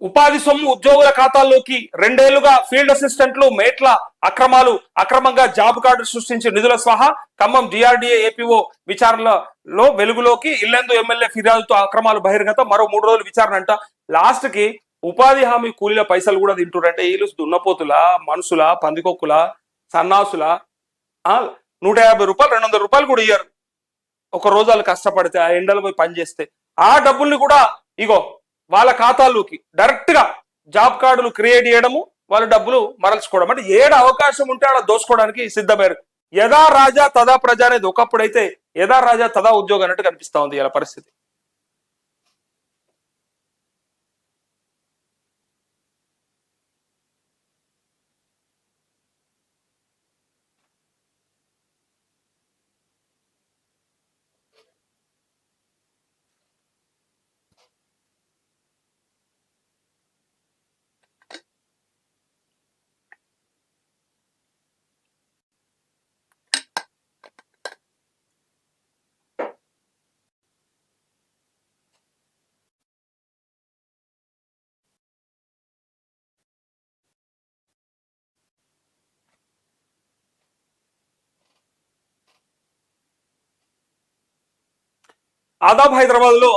ఉపాధి సొమ్ము ఉద్యోగుల ఖాతాల్లోకి రెండేళ్ళుగా ఫీల్డ్ అసిస్టెంట్లు మేట్ల అక్రమాలు అక్రమంగా జాబ్ కార్డు సృష్టించి నిధుల సహా ఖమ్మం డిఆర్డీఏ ఏపీఓ విచారణలో వెలుగులోకి ఇల్లెందు ఎమ్మెల్యే ఫిర్యాదుతో అక్రమాలు బహిర్గతం మరో మూడు రోజులు విచారణ అంట. లాస్ట్కి ఉపాధి హామీ కూలీల పైసలు కూడా తింటురంటే వీళ్ళు దున్నపోతుల మనుషుల పందికొక్కుల సన్నాసుల ఆ, నూట యాభై రూపాయలు రెండు వందల రూపాయలు కూడా ఇయ్యరు. ఒక రోజు వాళ్ళు కష్టపడితే ఆ ఎండలు పోయి పని చేస్తే ఆ డబ్బుల్ని కూడా ఇగో వాళ్ళ ఖాతాల్లోకి డైరెక్ట్గా జాబ్ కార్డులు క్రియేట్ చేయడము వాళ్ళ డబ్బులు మరల్చుకోవడం. అంటే ఏడ అవకాశం ఉంటే ఆడ దోసుకోవడానికి సిద్ధమయ్యారు. యథా రాజా తదా ప్రజ అనేది ఒకప్పుడైతే యథా రాజా తదా ఉద్యోగం అన్నట్టు కనిపిస్తా ఉంది ఇలా పరిస్థితి. ఆదాబ్ హైదరాబాద్లో